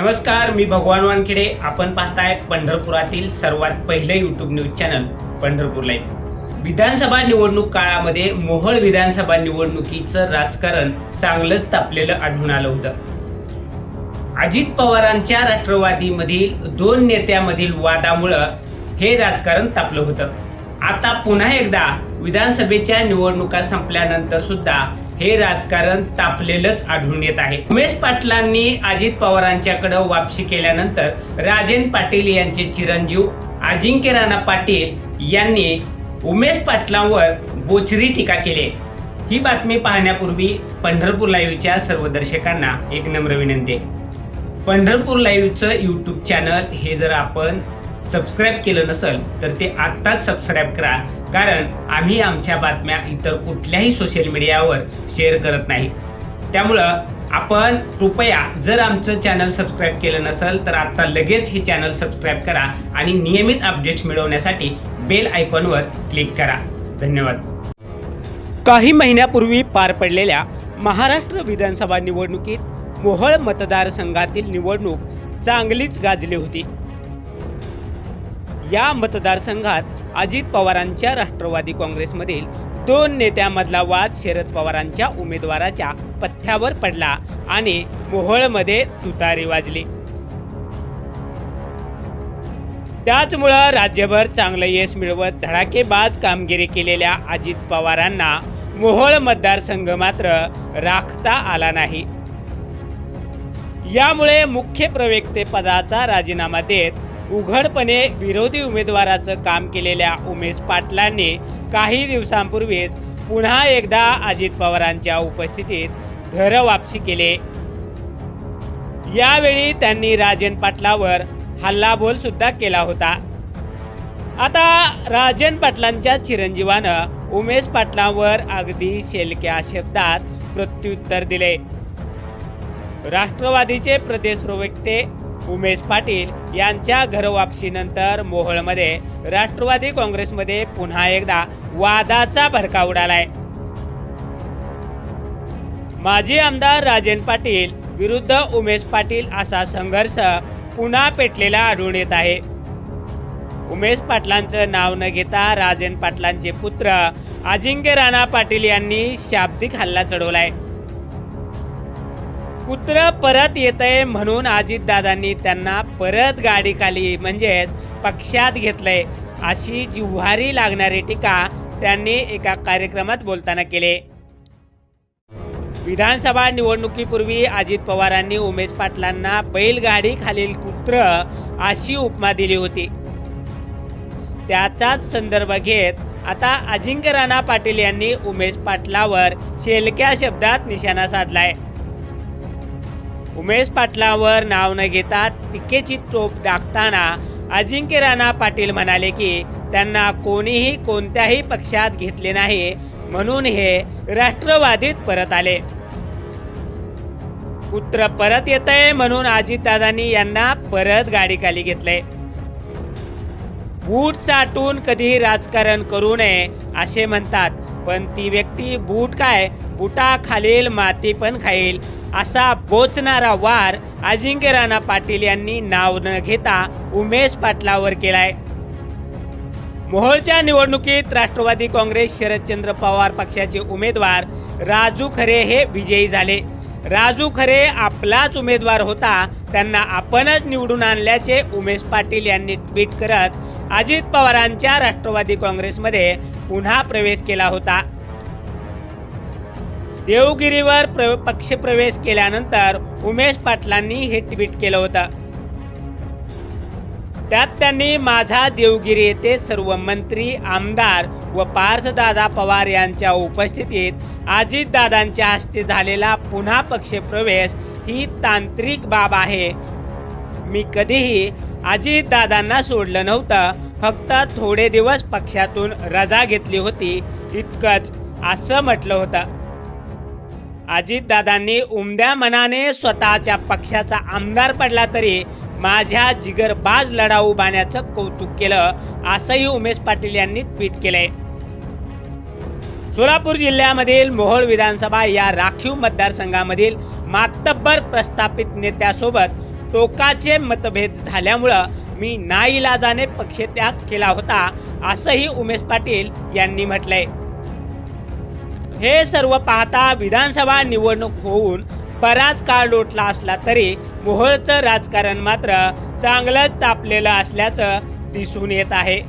नमस्कार मी भगवान वानखेडे. आपण पाहताय पंढरपुरातील सर्वात पहिले YouTube news channel Pandharpur live विधानसभा निवडणूक काळामध्ये मोहळ विधानसभा निवडणुकीचं राजकारण चांगलंच तापलेलं आढळून आलं होतं. अजित पवारांच्या राष्ट्रवादीमधील दोन नेत्यामधील वादामुळं हे राजकारण तापलं होतं. आता पुन्हा एकदा विधानसभेच्या निवडणुका संपल्यानंतर सुद्धा हे राजकारण तापलेलंच आढळून येत आहे. उमेश पाटलांनी अजित पवारांच्याकडे वापसी केल्यानंतर राजेन पाटील यांचे चिरंजीव अजिंक्य राणा पाटील यांनी उमेश पाटलांवर बोचरी टीका केली. ही बातमी पाहण्यापूर्वी पंढरपूर लाईव्हच्या सर्व दर्शकांना एक नम्र विनंती. पंढरपूर लाईव्हचं यूट्यूब चॅनल हे जर आपण सबस्क्राईब केलं नसेल तर ते आत्ताच सबस्क्राईब करा. कारण आम्ही आमच्या बातम्या इतर कुठल्याही सोशल मीडियावर शेअर करत नाही. त्यामुळं आपण कृपया जर आमचं चॅनल सबस्क्राईब केलं नसेल तर आत्ता लगेच हे चॅनल सबस्क्राईब करा आणि नियमित अपडेट्स मिळवण्यासाठी बेल आयकॉनवर क्लिक करा. धन्यवाद. काही महिन्यापूर्वी पार पडलेल्या महाराष्ट्र विधानसभा निवडणुकीत मोहळ मतदारसंघातील निवडणूक चांगलीच गाजली होती. या मतदारसंघात अजित पवारांच्या राष्ट्रवादी काँग्रेसमधील दोन नेत्यामधला वाद शरद पवारांच्या उमेदवाराच्या पथ्यावर पडला आणि मोहोळमध्ये तुतारी वाजली. त्याचमुळं राज्यभर चांगलं यश मिळवत धडाकेबाज कामगिरी केलेल्या अजित पवारांना मोहोळ मतदारसंघ मात्र राखता आला नाही. यामुळे मुख्य प्रवक्ते पदाचा राजीनामा देत उघडपणे विरोधी उमेदवाराचं काम केलेल्या उमेश पाटलांनी काही दिवसांपूर्वीच पुन्हा एकदा अजित पवारांच्या उपस्थितीत घर वापसी केले. यावेळी त्यांनी राजन पाटलावर हल्लाबोल सुद्धा केला होता. आता राजन पाटलांच्या चिरंजीवानं उमेश पाटलांवर अगदी शेलक्या शब्दात प्रत्युत्तर दिले. राष्ट्रवादीचे प्रदेश प्रवक्ते उमेश पाटील यांच्या घरवापसीनंतर मोहोळमध्ये राष्ट्रवादी काँग्रेसमध्ये पुन्हा एकदा वादाचा भडका उडालाय. माजी आमदार राजेन पाटील विरुद्ध उमेश पाटील असा संघर्ष पुन्हा पेटलेला आढळून येत आहे. उमेश पाटलांचं नाव न घेता राजेन पाटलांचे पुत्र अजिंक्य राणा पाटील यांनी शाब्दिक हल्ला चढवलाय. कुत्र परत येतंय म्हणून अजितदादांनी त्यांना परत गाडी खाली म्हणजेच पक्षात घेतलंय. अशी जिव्हारी लागणारी टीका त्यांनी एका कार्यक्रमात बोलताना केले. विधानसभा निवडणुकीपूर्वी अजित पवारांनी उमेश पाटलांना बैलगाडी खालील कुत्र अशी उपमा दिली होती. त्याचाच संदर्भ घेत आता अजिंक्य राणा पाटील यांनी उमेश पाटलावर शेलक्या शब्दात निशाणा साधलाय. उमेश पाटलावर नाव न घेता टीकेची टोप दाखताना अजिंक्य राणा पाटील म्हणाले की त्यांना कोणीही कोणत्याही पक्षात घेतले नाही म्हणून हे राष्ट्रवादीत परत आले. कुत्र परत येत आहे म्हणून अजितदादांनी यांना परत गाडी खाली बूट चाटून कधीही राजकारण करू नये असे म्हणतात. पण ती व्यक्ती बूट काय? बुटा खालील माती पण खाईल. असा बोचणारा वार अजिंक्य राणा पाटील यांनी नाव न घेता उमेश पाटलावर केलाय. मोहोळच्या निवडणुकीत राष्ट्रवादी काँग्रेस शरदचंद्र पवार पक्षाचे उमेदवार राजू खरे हे विजयी झाले. राजू खरे आपलाच उमेदवार होता त्यांना आपणच निवडून आणल्याचे उमेश पाटील यांनी ट्विट करत अजित पवारांच्या राष्ट्रवादी काँग्रेसमध्ये पुन्हा प्रवेश केला होता. देवगिरीवर प्र पक्षप्रवेश केल्यानंतर उमेश पाटलांनी हे ट्विट केलं होतं. त्यात त्यांनी माझा देवगिरी येथे सर्व मंत्री आमदार व पार्थदादा पवार यांच्या उपस्थितीत अजितदादांच्या हस्ते झालेला पुन्हा पक्षप्रवेश ही तांत्रिक बाब आहे. मी कधीही अजितदादांना सोडलं नव्हतं फक्त थोडे दिवस पक्षातून रजा घेतली होती इतकंच असं म्हटलं होतं. अजितदादांनी उमद्या मनाने स्वतःच्या पक्षाचा आमदार पडला तरी माझ्या जिगरबाज लढाऊ बाण्याचं कौतुक केलं असंही उमेश पाटील यांनी ट्विट केलंय. सोलापूर जिल्ह्यामधील मोहोळ विधानसभा या राखीव मतदारसंघामधील मातब्बर प्रस्थापित नेत्यासोबत टोकाचे मतभेद झाल्यामुळं मी नाईलाजाने पक्षत्याग केला होता असंही उमेश पाटील यांनी म्हटलंय. हे सर्व पाहता विधानसभा निवडणूक होऊन बराच काळ लोटला असला तरी मोहोळचं राजकारण मात्र चांगलंच तापलेलं असल्याचं दिसून येत आहे.